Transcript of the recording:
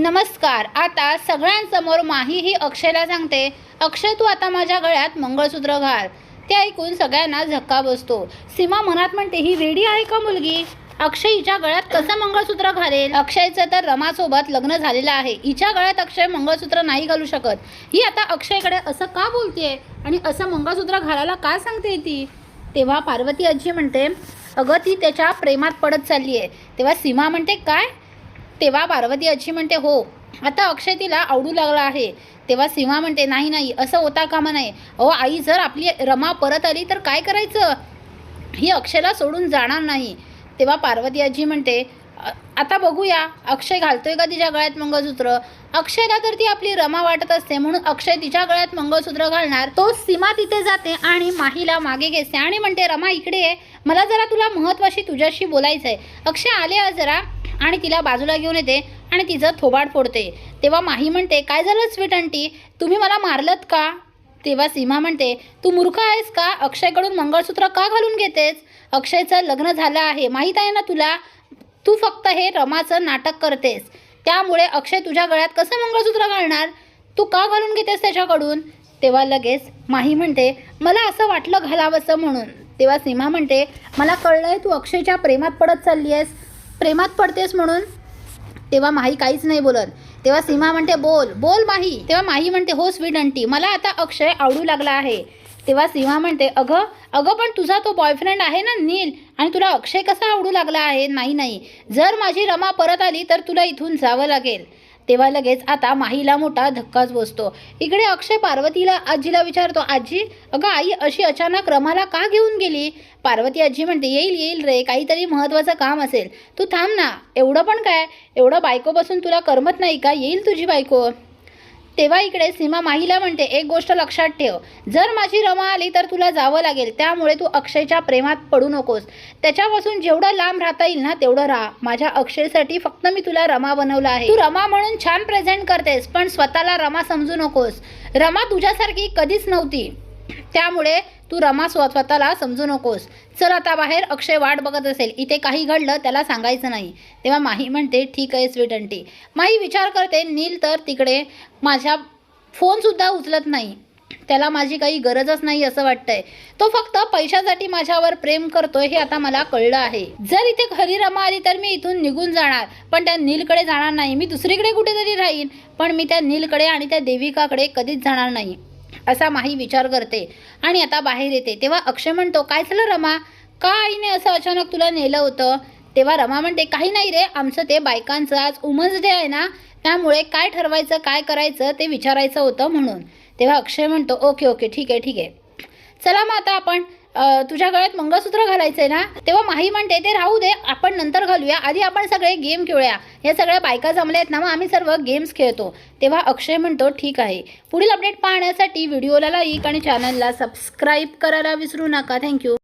नमस्कार आता सगळ्यांसमोर माही ही अक्षयला सांगते अक्षय तू आता माझ्या गळ्यात मंगळसूत्र घाल. ते ऐकून सगळ्यांना धक्का बसतो. सीमा मनात म्हणते ही रेडी आहे का मुलगी? अक्षय हिच्या गळ्यात कसं मंगळसूत्र घालेल? अक्षयचं तर रमासोबत लग्न झालेलं आहे. हिच्या गळ्यात अक्षय मंगळसूत्र नाही घालू शकत. ही आता अक्षयकडे असं का बोलतेय आणि असं मंगळसूत्र घालायला का सांगते ती? तेव्हा पार्वती आजी म्हणते अगं ती त्याच्या प्रेमात पडत चालली आहे तेव्हा सीमा म्हणते काय? तेव्हा पार्वती आजी म्हणते हो आता अक्षय तिला आवडू लागला आहे. तेव्हा सीमा म्हणते नाही नाही असं होता कामा नाही अहो आई जर आपली रमा परत आली तर काय करायचं? ही अक्षयला सोडून जाणार नाही. तेव्हा पार्वती आजी म्हणते आता बघूया. अक्षय घालतोय का तिच्या गळ्यात मंगळसूत्र? अक्षयला तर ती आपली रमा वाटत असते म्हणून अक्षय तिच्या गळ्यात मंगळसूत्र घालणार. तो सीमा तिथे जाते आणि माहीला मागे घेते आणि म्हणते रमा इकडे आहे मला जरा तुला महत्वाशी तुझ्याशी बोलायचं आहे अक्षय आले जरा आणि तिला बाजूला घेऊन येते आणि तिचं थोबाड फोडते. तेव्हा माही म्हणते काय झालं स्वीट आंटी? तुम्ही मला मारलत का? तेव्हा सीमा म्हणते तू मूर्ख आहेस का? अक्षयकडून मंगळसूत्र का घालून घेतेस? अक्षयचं लग्न झालं आहे माहीत आहे ना तुला? तू फक्त हे रमाचं नाटक करतेस. त्यामुळे अक्षय तुझ्या गळ्यात कसं मंगळसूत्र घालणार? तू का घालून घेतेस त्याच्याकडून? तेव्हा लगेच माही म्हणते मला असं वाटलं घालावंसं म्हणून. तेव्हा सीमा म्हणते मला कळलं आहे तू अक्षयच्या प्रेमात पडत चालली आहेस प्रेमात पडतेस म्हणून तेव्हा माही काहीच नाही बोलत. तेव्हा सीमा म्हणते बोल बोल माही. तेव्हा माही म्हणते हो स्वीट अंटी मला आता अक्षय आवडू लागला आहे. तेव्हा सीमा म्हणते अगं अगं पण तुझा तो बॉयफ्रेंड आहे ना नील? आणि तुला अक्षय कसा आवडू लागला आहे? नाही नाही. जर माझी रमा परत आली तर तुला इथून जावं लागेल. तेव्हा लगेच आता माहीला मोठा धक्काच बसतो. इकडे अक्षय पार्वतीला आजीला विचारतो आजी अगं आई अशी अचानक रमाला का घेऊन गेली? पार्वती आजी म्हणते येईल येईल रे काहीतरी महत्त्वाचं काम असेल. तू थांब ना. एवढं पण काय? एवढं बायको बसून तुला करमत नाही का? येईल तुझी बायको. तेव्हा इकडे सीमा माहीला म्हणते एक गोष्ट लक्षात ठेव. जर माझी रमा आली तर तुला जावं लागेल. त्यामुळे तू अक्षयच्या प्रेमात पडू नकोस. त्याच्यापासून जेवढं लांब राहता येईल ना तेवढं राहा. माझ्या अक्षयसाठी फक्त मी तुला रमा बनवलं आहे. तू रमा म्हणून छान प्रेझेंट करतेस पण स्वतःला रमा समजू नकोस. रमा तुझ्यासारखी कधीच नव्हती. त्यामुळे तू रमा स्वतःला समजू नकोस. चल आता बाहेर अक्षय वाट बघत असेल. इथे काही घडलं त्याला सांगायचं नाही. तेव्हा माही म्हणते ठीक आहे स्वीट अंटी माही विचार करते नील तर तिकडे माझ्या फोनसुद्धा उचलत नाही. त्याला माझी काही गरजच नाही असं वाटतंय. तो फक्त पैशासाठी माझ्यावर प्रेम करतोय हे आता मला कळलं आहे. जर इथे खरी रमा आली तर मी इथून निघून जाणार. पण त्या नीलकडे जाणार नाही. मी दुसरीकडे कुठेतरी राहीन. पण मी त्या नीलकडे आणि त्या देविकाकडे कधीच जाणार नाही. असा माही विचार करते. आणि आता बाहेर येते. तेव्हा अक्षय म्हणतो काय झालं रमा? का आईने असं अचानक तुला नेलं होतं? तेव्हा रमा म्हणते काही नाही रे. आमचं ते बायकांचं आज उमन्स डे आहे ना? त्यामुळे काय ठरवायचं काय करायचं ते विचारायचं होतं म्हणून. तेव्हा अक्षय म्हणतो ओके ओके. ठीक आहे ठीक आहे. चला मग आता आपण तुझ्या गळ्यात मंगळसूत्र घालायचंय ना तेव्हा माही म्हणते ते राहू दे आपण नंतर घालूया. आधी आपण सगळे गेम खेळूया. या सगळ्या बायका जमल्या आहेत ना मग आम्ही सर्व गेम्स खेळतो. तेव्हा अक्षय म्हणतो ठीक आहे. पुढील अपडेट पाहण्यासाठी व्हिडिओला लाईक आणि चॅनलला सबस्क्राईब करायला विसरू नका. थँक्यू.